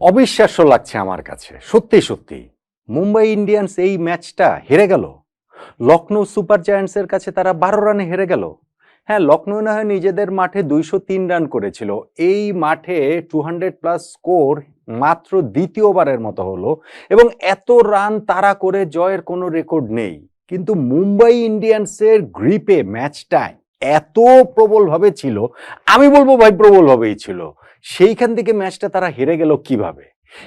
অবিশ্বাস্য লাগছে আমার কাছে। সত্যি সত্যি। মুম্বাই ইন্ডিয়ান্স এই ম্যাচটা হেরে গেল। লখনৌ সুপার জায়ান্টসের কাছে তারা বারো রানে হেরে গেল। হ্যাঁ লখনৌ না হয় নিজেদের মাঠে দুইশো তিন রান করেছিল। এই মাঠে টু হান্ড্রেড প্লাস স্কোর মাত্র দ্বিতীয়বারের মতো হলো এবং এত রান তারা করে জয়ের কোনো রেকর্ড নেই। কিন্তু মুম্বাই ইন্ডিয়ান্সের গ্রিপে ম্যাচটায় এত প্রবলভাবে ছিল, আমি বলব ভাই প্রবলভাবেই ছিল। সেইখান থেকে ম্যাচটা তারা হেরে গেল কীভাবে?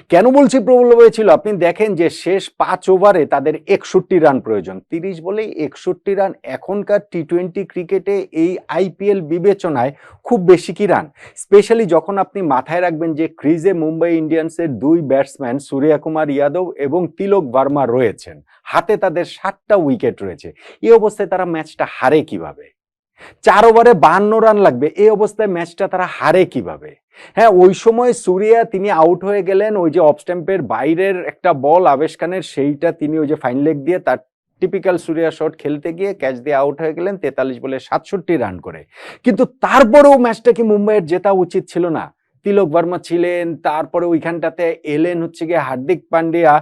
কেন বলছি প্রবলভাবে ছিল? আপনি দেখেন যে শেষ পাঁচ ওভারে তাদের একষট্টি রান প্রয়োজন। তিরিশ বলেই একষট্টি রান। এখনকার টি টোয়েন্টি ক্রিকেটে এই আইপিএল বিবেচনায় খুব বেশি কি রান? স্পেশালি যখন আপনি মাথায় রাখবেন যে ক্রিজে মুম্বাই ইন্ডিয়ান্সের দুই ব্যাটসম্যান সূর্যা কুমার ইয়াদব এবং তিলক বার্মা রয়েছেন। হাতে তাদের সাতটা উইকেট রয়েছে। এই অবস্থায় তারা ম্যাচটা হারে কীভাবে? চার ওভারে বাহান্ন রান লাগবে। এই অবস্থায় ম্যাচটা তারা হারে কীভাবে? হ্যাঁ ওই সময় সুরিয়া তিনি আউট হয়ে গেলেন। ওই যে অফ স্ট্যাম্পের বাইরের একটা বল আবেশ খানের, সেইটা তিনি ওই যে ফাইন লেগ দিয়ে তার টিপিক্যাল সুরিয়া শট খেলতে গিয়ে ক্যাচ দিয়ে আউট হয়ে গেলেন তেতাল্লিশ বলে সাতষট্টি রান করে। কিন্তু তারপরেও ম্যাচটা কি মুম্বাইয়ের জেতা উচিত ছিল না? তিলক বর্মা ছিলেন, তারপরে ওইখানটাতে এলেন হচ্ছে গিয়ে হার্দিক পান্ডিয়া।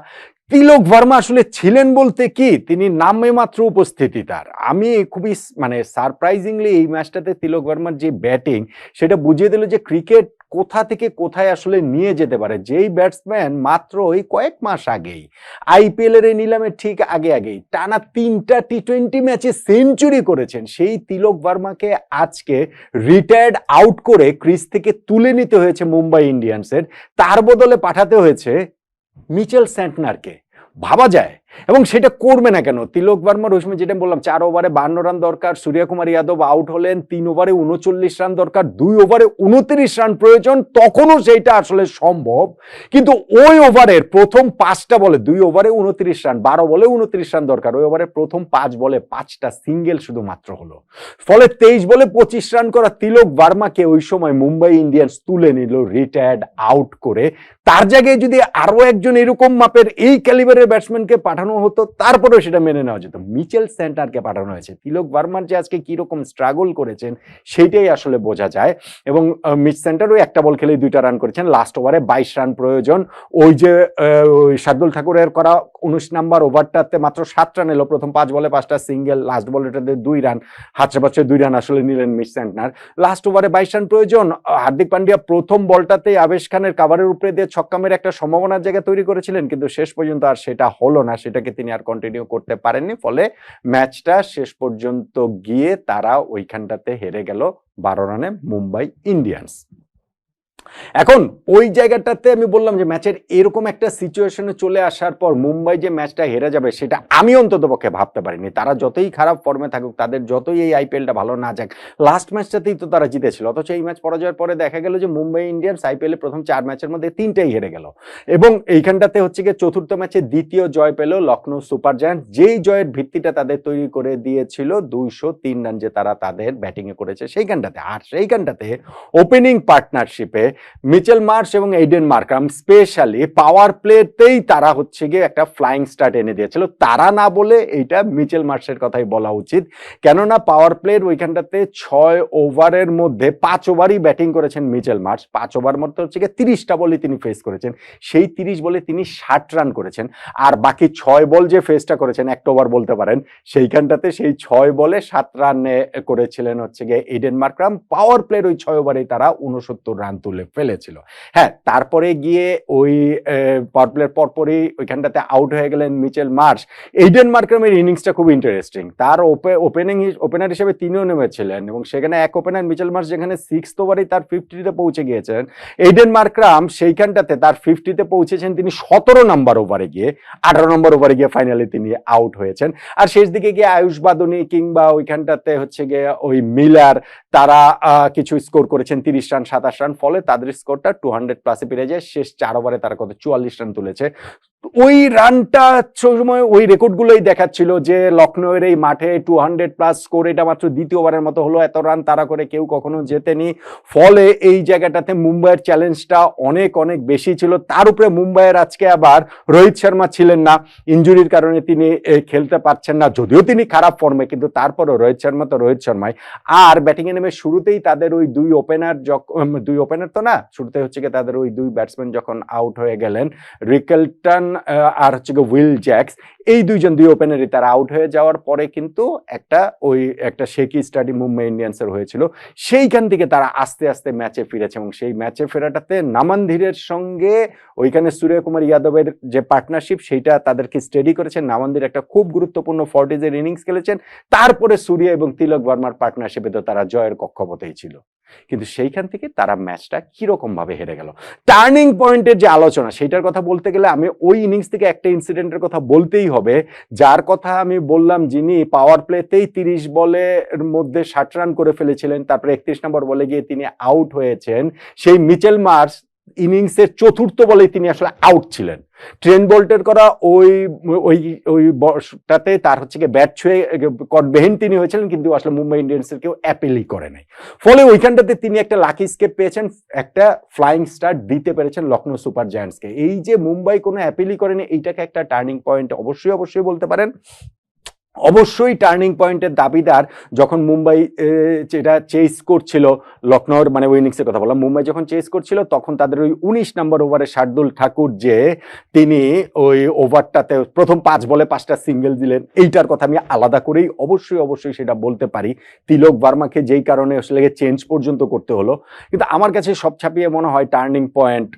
তিলক ভার্মা আসলে ছিলেন বলতে কি? তিনি নামে মাত্র উপস্থিতি তার। আমি খুবই মানে সারপ্রাইজিংলি এই ম্যাচটাতে তিলক ভার্মার যে ব্যাটিং, সেটা বুঝিয়ে দিল যে ক্রিকেট কোথা থেকে কোথায় আসলে নিয়ে যেতে পারে। যেই ব্যাটসম্যান মাত্র ওই কয়েক মাস আগেই আইপিএল এর এই নিলামে ঠিক আগে আগেই টানা তিনটা টি টোয়েন্টি ম্যাচে সেঞ্চুরি করেছেন। সেই তিলক ভার্মাকে আজকে রিটায়ার্ড আউট করে ক্রিজ থেকে তুলে নিতে হয়েছে মুম্বাই ইন্ডিয়ান্সের। তার বদলে পাঠাতে হয়েছে মিচেল স্যান্টনারকে। ভাবা যায় এবং সেটা করবে না কেন? তিলক ভার্মার ওই সময় যেটা বললাম, চার ওভারে বান্ন রান দরকার, সূর্যকুমার যাদব আউট হলেন, তিন ওভারে উনচল্লিশ রান দরকার, দুই ওভারে উনত্রিশ রান প্রয়োজন, তখনও সেইটা আসলে সম্ভব। কিন্তু ওই ওভারের প্রথম পাঁচটা বলে, দুই ওভারে উনত্রিশ রান, বারো বলে উনত্রিশ রান দরকার, ওই ওভারে প্রথম পাঁচ বলে পাঁচটা সিঙ্গেল শুধুমাত্র হলো। ফলে তেইশ বলে পঁচিশ রান করা তিলক বার্মাকে ওই সময় মুম্বাই ইন্ডিয়ান্স তুলে নিল রিটায়ার্ড আউট করে। তার জায়গায় যদি আরও একজন এরকম মাপের এই ক্যালিবারের ব্যাটসম্যানকে পাঠানো হতো, তারপরেও সেটা মেনে নেওয়া যেত। মিচেল সেন্টারকে পাঠানো হয়েছে। তিলক ভার্মার যে আজকে কীরকম স্ট্রাগল করেছেন, সেইটাই আসলে বোঝা যায়। এবং মিচ সেন্টারও একটা বল খেলেই দুইটা রান করেছেন। লাস্ট ওভারে বাইশ রান প্রয়োজন। ওই যে শার্দুল ঠাকুরের করা উনিশ নাম্বার ওভারটাতে মাত্র সাত রান এলো। প্রথম পাঁচ বলে পাঁচটা সিঙ্গেল লাস্ট বলটাতে দুই রান হাতসে পাচ্ছে দুই রান আসলে নিলেন মিচ সেন্টনার লাস্ট ওভারে বাইশ রান প্রয়োজন। হার্দিক পান্ডিয়া প্রথম বলটাতেই আবেশ খানের কাভারের উপরে দিয়ে ছক্কা মেরে একটা সম্ভাবনার জায়গা তৈরি করেছিলেন, কিন্তু শেষ পর্যন্ত আর সেটা হলো না। সেটাকে তিনি আর কন্টিনিউ করতে পারেননি। ফলে ম্যাচটা শেষ পর্যন্ত গিয়ে তারা ওইখানটাতে হেরে গেল বারো রানে মুম্বাই ইন্ডিয়ান্স। এখন ওই জায়গাটাতে আমি বললাম যে ম্যাচের এরকম একটা সিচুয়েশনে চলে আসার পর মুম্বাই যে ম্যাচটা হেরে যাবে, সেটা আমি অন্তত পক্ষে ভাবতে পারিনি। তারা যতই খারাপ ফর্মে থাকুক, তাদের যতই এই আইপিএলটা ভালো না যাক লাস্ট ম্যাচটাতেই তো তারা জিতেছিল। অথচ এই ম্যাচ পরাজয়ের পরে দেখা গেল যে মুম্বাই ইন্ডিয়ান্স আইপিএল প্রথম চার ম্যাচের মধ্যে তিনটাই হেরে গেল। এবং এইখানটাতে হচ্ছে গিয়ে চতুর্থ ম্যাচে দ্বিতীয় জয় পেল লখনৌ সুপার জায়ান্ট যেই জয়ের ভিত্তিটা তাদের তৈরি করে দিয়েছিল, দুইশো তিন রান যে তারা তাদের ব্যাটিংয়ে করেছে সেইখানটাতে। আর সেইখানটাতে ওপেনিং পার্টনারশিপে মিচেল মার্শ এবং এইডেন মার্কাম স্পেশালি পাওয়ার প্লেতেই তারা হচ্ছে গিয়ে একটা ফ্লাইং স্টার্ট এনে দিয়েছিল। তারা না বলে এইটা মিচেল মার্শের কথাই বলা উচিত। কেননা পাওয়ার প্লের ওইখানটাতে ছয় ওভারের মধ্যে পাঁচ ওভারই ব্যাটিং করেছেন মিচেল মার্শ। পাঁচ ওভার মধ্যে হচ্ছে গিয়ে তিরিশটা বলে তিনি ফেস করেছেন। সেই তিরিশ বলে তিনি ষাট রান করেছেন। আর বাকি ছয় বল যে ফেসটা করেছেন, একটা ওভার বলতে পারেন, সেইখানটাতে সেই ছয় বলে সাত রানে করেছিলেন হচ্ছে গিয়ে ইডেন মার্করাম পাওয়ার প্লের ওই ছয় ওভারেই তারা উনসত্তর রান তুলে। ফেলেছিল। হ্যাঁ তারপরে গিয়ে ওই পাওয়ার পরপরই ওইখানটাতে আউট হয়ে গেলেন মিচেল মার্শ। এইডেন মার্ক্রামের ইনিংসটা খুব ইন্টারেস্টিং তার ওপেনিং ওপেনার হিসেবে তিনিও নেমেছিলেন এবং সেখানে এক ওপেনার মিচেল মার্শ যেখানে সিক্স ওভারেই তার ফিফটিতে পৌঁছে গিয়েছেন। এইডেন মার্ক্রাম সেইখানটাতে তার ফিফটিতে পৌঁছেছেন তিনি সতেরো নম্বর ওভারে গিয়ে, আঠারো নম্বর ওভারে গিয়ে ফাইনালি তিনি আউট হয়েছেন। আর শেষ দিকে গিয়ে আয়ুষ বাদনী কিংবা ওইখানটাতে হচ্ছে গিয়ে ওই মিলার তারা কিছু স্কোর করেছেন তিরিশ রান, সাতাশ রান, ফলে তাদের স্কোরটা টু হান্ড্রেড প্লাসে পেরে যায়। শেষ চার ওভারে তারা কত? চুয়াল্লিশ রান তুলেছে। ওই রানটা সময় ওই রেকর্ডগুলোই দেখাচ্ছিল যে লখনৌয়ের এই মাঠে টু হান্ড্রেড প্লাস স্কোর এটা মাত্র দ্বিতীয়বারের মতো হলো, এত রান তারা করে কেউ কখনো জেতেনি। ফলে এই জায়গাটাতে মুম্বাইয়ের চ্যালেঞ্জটা অনেক অনেক বেশি ছিল। তার উপরে মুম্বাইয়ের আজকে আবার রোহিত শর্মা ছিলেন না। ইঞ্জুরির কারণে তিনি খেলতে পারছেন না, যদিও তিনি খারাপ ফর্মে কিন্তু তারপরও রোহিত শর্মা তো রোহিত শর্মাই। আর ব্যাটিংয়ে নেমে শুরুতেই তাদের ওই দুই ওপেনার যখন দুই ওপেনার তো না শুরুতে হচ্ছে কি তাদের ওই দুই ব্যাটসম্যান যখন আউট হয়ে গেলেন, রিকেলটন আর হচ্ছে গিয়ে উইল জ্যাক্স, এই দুইজন দুই ওপেনারই তারা আউট হয়ে যাওয়ার পরে কিন্তু একটা ওই একটা শেকি স্টাডি মুম্বাই ইন্ডিয়ান্সের হয়েছিল। সেইখান থেকে তারা আস্তে আস্তে ম্যাচে ফিরেছে এবং সেই ম্যাচে ফেরাটাতে নামানধীরের সঙ্গে ওইখানে সূর্যকুমার যাদবের যে পার্টনারশিপ সেইটা তাদেরকে স্টেডি করেছে। নামানধীর একটা খুব গুরুত্বপূর্ণ ফর্টিজের ইনিংস খেলেছেন। তারপরে সূর্য এবং তিলক বর্মার পার্টনারশিপে তো তারা জয়ের কক্ষপথেই ছিল। কিন্তু সেইখান থেকে তারা ম্যাচটা কীরকম ভাবে হেরে গেল। টার্নিং পয়েন্টের যে আলোচনা সেটার কথা বলতে গেলে আমি ওই ইনিংস থেকে একটা ইনসিডেন্টের কথা বলতেই হবে, যার কথা আমি বললাম যিনি পাওয়ার প্লেতেই তিরিশ বলের মধ্যে ষাট রান করে ফেলেছিলেন, তারপরে একত্রিশ নম্বর বলে গিয়ে তিনি আউট হয়েছেন, সেই মিচেল মার্স ইনিংসের চতুর্থ বলেই তিনি আসলে আউট ছিলেন। ট্রেন বোল্টের করা ওই ওই ওই বলটাতে তার হচ্ছে গিয়ে ব্যাট ছুঁয়ে কটবেহীন তিনি হয়েছিলেন, কিন্তু আসলে মুম্বাই ইন্ডিয়ান্সের কেউ অ্যাপিলই করে নাই। ফলে ওইখানটাতে তিনি একটা লাকি স্কেপ পেয়েছেন, একটা ফ্লাইং স্টার দিতে পেরেছেন লখনৌ সুপার জায়ান্টসকে। এই যে মুম্বাই কোনো অ্যাপিলই করেনি, এইটাকে একটা টার্নিং পয়েন্ট অবশ্যই অবশ্যই বলতে পারেন। অবশ্যই টার্নিং পয়েন্টের দাবিদার যখন মুম্বাই এ, যেটা চেস করছিল লখনৌর মানে ওই ইনিংসের কথা বললাম মুম্বাই যখন চেস করছিল তখন তাদের ওই উনিশ নম্বর ওভারে শার্দুল ঠাকুর যে তিনি ওই ওভারটাতে প্রথম পাঁচ বলে পাঁচটা সিঙ্গেল দিলেন। এইটার কথা আমি আলাদা করেই অবশ্যই অবশ্যই সেটা বলতে পারি। তিলক বার্মাকে যেই কারণে আসলে চেঞ্জ পর্যন্ত করতে হলো। কিন্তু আমার কাছে সব ছাপিয়ে মনে হয় টার্নিং পয়েন্ট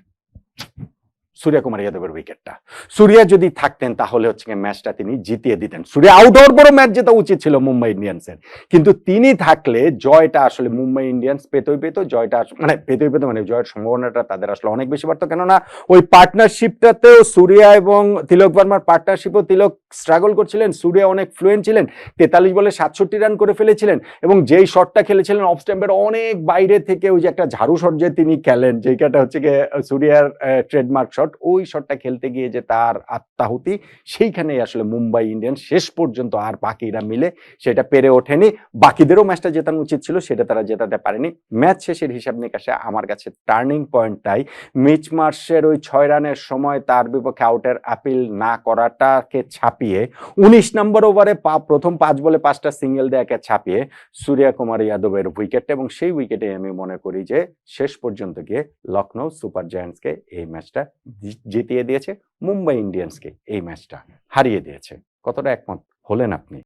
সূর্যকুমার যাদবের উইকেটটা সূর্য যদি থাকতেন, তাহলে হচ্ছে ম্যাচটা তিনি জিতিয়ে দিতেন। সূর্য আউট হওয়ার পরও ম্যাচ জেতা উচিত ছিল মুম্বাই ইন্ডিয়ান্সের। কিন্তু তিনি থাকলে জয়টা আসলে মুম্বাই ইন্ডিয়ান্স পেতই পেত, জয়টা মানে পেতই পেত মানে জয়ের সম্ভাবনাটা তাদের আসলে অনেক বেশি বাড়তো। কেননা ওই পার্টনারশিপটাতেও সূর্যা এবং তিলক বর্মার পার্টনারশিপও তিলক স্ট্রাগল করছিলেন, সূর্য অনেক ফ্লুয়েন্ট ছিলেন, তেতাল্লিশ বলে সাতষট্টি রান করে ফেলেছিলেন, এবং যেই শটটা খেলেছিলেন অফ স্ট্যাম্পের অনেক বাইরে থেকে ওই যে একটা ঝাড়ু শট যে তিনি খেলেন, যেইটা হচ্ছে গিয়ে সূর্যার ট্রেডমার্ক শট ওই শটটা খেলতে গিয়ে যে তার আত্মাহুতি সেইখানেই আসলে মুম্বাই ইন্ডিয়ান্স শেষ পর্যন্ত আর বাকিরা মিলে সেটা পেরে ওঠেনি। বাকিদেরও ম্যাচটা জেতানো উচিত ছিল, সেটা তারা জেতাতে পারেনি। ম্যাচ শেষের হিসাব নিকাশে আমার কাছে টার্নিং পয়েন্টটাই মিচ মার্শের ওই ছয় রানের সময় তার বিপক্ষে আউটের আপিল না করাটাকে ছাপিয়ে, উনিশ নম্বর ওভারে পা প্রথম পাঁচ বলে পাঁচটা সিঙ্গেল দেয়াকে ছাপিয়ে সূর্য কুমার যাদবের উইকেট এবং সেই উইকেটে আমি মনে করি যে শেষ পর্যন্ত গিয়ে লখনৌ সুপার জায়ান্টসকে এই ম্যাচটা জিতিয়ে দিয়েছে মুম্বাই ইন্ডিয়ান্সকে এই ম্যাচটা হারিয়ে দিয়েছে। কতটা একমত হলেন আপনি?